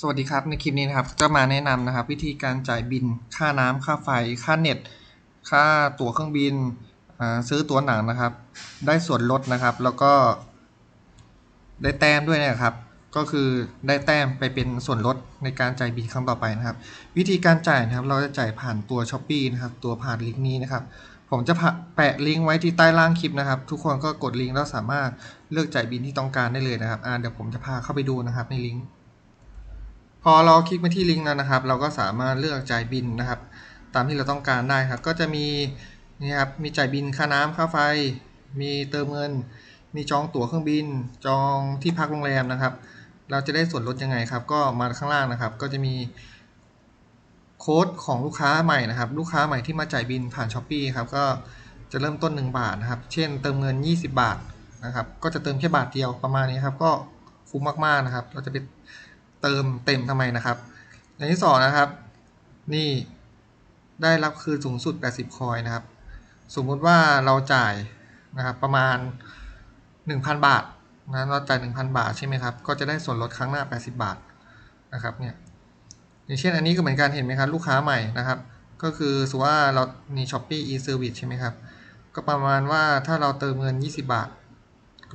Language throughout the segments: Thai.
สวัสดีครับ ในคลิปนี้นะครับ จะมาแนะนำนะครับ วิธีการจ่ายบิน ค่าน้ำค่าไฟ ค่าเน็ต ค่าตั๋วเครื่องบิน ซื้อตั๋วหนังนะครับ ได้ส่วนลดนะครับ แล้วก็ได้แต้มด้วยนะครับ ก็คือได้แต้มไปเป็นส่วนลดในการจ่ายบินครั้งต่อไปนะครับ วิธีการจ่ายนะครับ เราจะจ่ายผ่านตัว s h อ p e e นะครับ ตัวผ่านลิงก์นี้นะครับ ผมจะแปะลิงก์ไว้ที่ใต้ล่างคลิปนะครับ ทุกคนก็กดลิงก์แล้วสามารถเลือกจ่ายบินที่ต้องการได้เลยนะครับเดี๋ยวผมจะพาเข้าไปดูนะครับในลิงก์ พอเราคลิกมาที่ลิงก์แล้วนะครับ เราก็สามารถเลือกจ่ายบินนะครับ ตามที่เราต้องการได้ครับ ก็จะมีนี่ครับมีจ่ายบินค่าน้ำค่าไฟ มีเติมเงิน มีจองตั๋วเครื่องบิน จองที่พักโรงแรมนะครับ เราจะได้ส่วนลดยังไงครับ ก็มาข้างล่างนะครับ ก็จะมีโค้ดของลูกค้าใหม่นะครับ ลูกค้าใหม่ที่มาจ่ายบินผ่านช้อปปีครับก็จะเริ่มต้น 1 บาทนะครับ เช่นเติมเงิน 20 บาทนะครับ ก็จะเติมแค่บาทเดียวประมาณนี้ครับ ก็คุ้มมากๆนะครับ เราจะไป เติมเต็มทำไมนะครับ อย่างที่สองนะครับ นี่ได้รับคืนสูงสุด 80 คอยนะครับ สมมุติว่าเราจ่ายนะครับประมาณ 1,000 บาทนะเราจ่าย 1,000 บาทใช่ไหมครับ ก็จะได้ส่วนลดครั้งหน้า 80 บาทนะครับเนี่ยอย่างเช่นอันนี้ก็เหมือนกันเห็นไหมครับ ลูกค้าใหม่นะครับ ก็คือสมมติว่าเรามี Shopee e-service ใช่ไหมครับก็ประมาณว่าถ้าเราเติมเงิน 20 บาท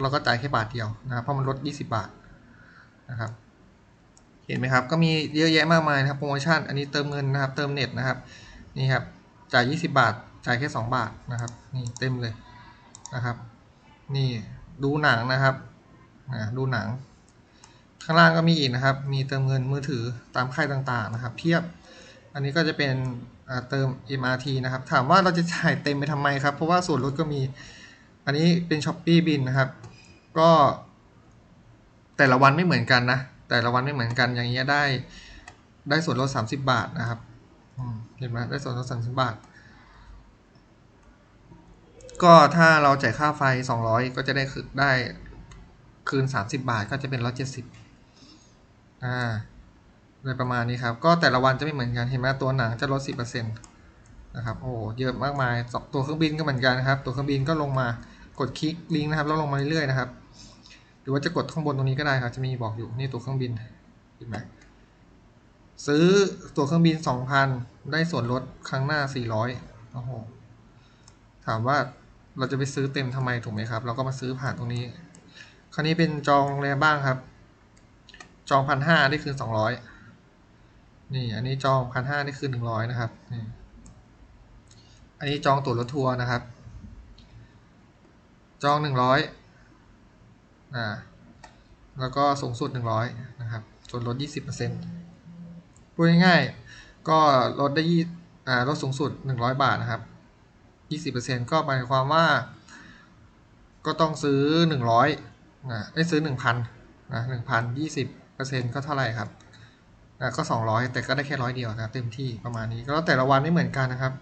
เราก็จ่ายแค่บาทเดียวนะครับเพราะมันลด 20 บาทนะครับ เห็นไหมครับ ก็มีเยอะแยะมากมายนะครับโปรโมชั่น อันนี้เติมเงินนะครับ เติมเน็ตนะครับ นี่ครับ จ่าย 20 บาท จ่ายแค่ 2 บาทนะครับ นี่เต็มเลยนะครับ นี่ดูหนังนะครับดูหนัง ข้างล่างก็มีอีกนะครับ มีเติมเงินมือถือตามค่ายต่างๆนะครับ เพียบ อันนี้ก็จะเป็นเติม MRT นะครับ ถามว่าเราจะจ่ายเต็มไปทำไมครับ เพราะว่าส่วนลดก็มี อันนี้เป็น s h อ p e e บินนะครับ ก็แต่ละวันไม่เหมือนกันนะ แต่ละวันไม่เหมือนกันอย่างเงี้ยได้ได้ส่วนลด 30 บาทนะครับเห็นไหมได้ส่วนลด 30 บาท ก็ถ้าเราจ่ายค่าไฟ 200 ก็จะได้คืนได้คืน 30 บาทก็จะเป็น 170อ่าโดยประมาณนี้ครับ ก็แต่ละวันจะไม่เหมือนกันเห็นไหมตัวหนังจะลด 10%นะครับโอ้เยอะมากมายตัวเครื่องบินก็เหมือนกันนะครับ ตัวเครื่องบินก็ลงมากดคลิกลิงก์นะครับแล้วลงมาเรื่อยๆนะครับ รือว่าจะกดข้างบนตรงนี้ก็ได้ครับ จะมีบอกอยู่นี่ตัวเครื่องบินเห็นไหมซื้อตัวเครื่องบินสองพันได้ส่วนลดครั้งหน้าสี่ร้อยโอ้โหถามว่าเราจะไปซื้อเต็มทำไมถูกไหมครับ เราก็มาซื้อผ่านตรงนี้ คราวนี้เป็นจองโรงแรมบ้างครับ จองพันห้าได้คืนสองร้อยนี่ อันนี้จองพันห้าได้คืนหนึ่งร้อยนะครับนี่อันนี้จองตั๋วรถทัวร์นะครับ จองหนึ่งร้ อ่าแล้วก็สูงสุด 100 นะครับ ส่วนลด 20%พูดง่ายๆ ก็ลดได้ยี่อ่าลดสูงสุด 100 บาทนะครับ 20%ก็หมายความว่า ก็ต้องซื้อ 100นะได้ซื้อ 1,000นะ1,000 20%ก็เท่าไหร่ครับนะก็ 200 แต่ก็ได้แค่ร้อยเดียวนะเต็มที่ประมาณนี้ ก็แต่ละวันไม่เหมือนกันนะครับ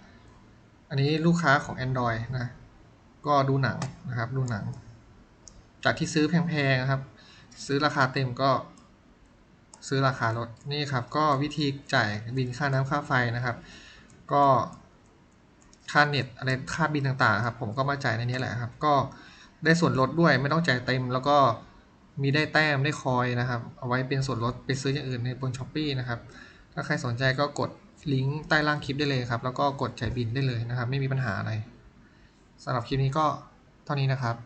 อันนี้ลูกค้าของ Android นะ ก็ดูหนังนะครับ ดูหนัง จากที่ซื้อแพงๆนะครับ ซื้อราคาเต็มก็ ซื้อราคาลดนี่ครับ ก็วิธีจ่ายบินค่าน้ำค่าไฟนะครับ ก็ค่าเน็ตอะไรค่าบินต่างๆครับผมก็มาจ่ายในนี้แหละครับ ก็ได้ส่วนลดด้วยไม่ต้องจ่ายเต็ม แล้วก็มีได้แต้มได้คอยนะครับ เอาไว้เป็นส่วนลดไปซื้ออย่างอื่นในบนช้อปปีนะครับ ถ้าใครสนใจก็กดลิงก์ใต้ล่างคลิปได้เลยครับ แล้วก็กดจ่ายบินได้เลยนะครับ ไม่มีปัญหาอะไรสำหรับคลิปนี้ก็เท่านี้นะครับ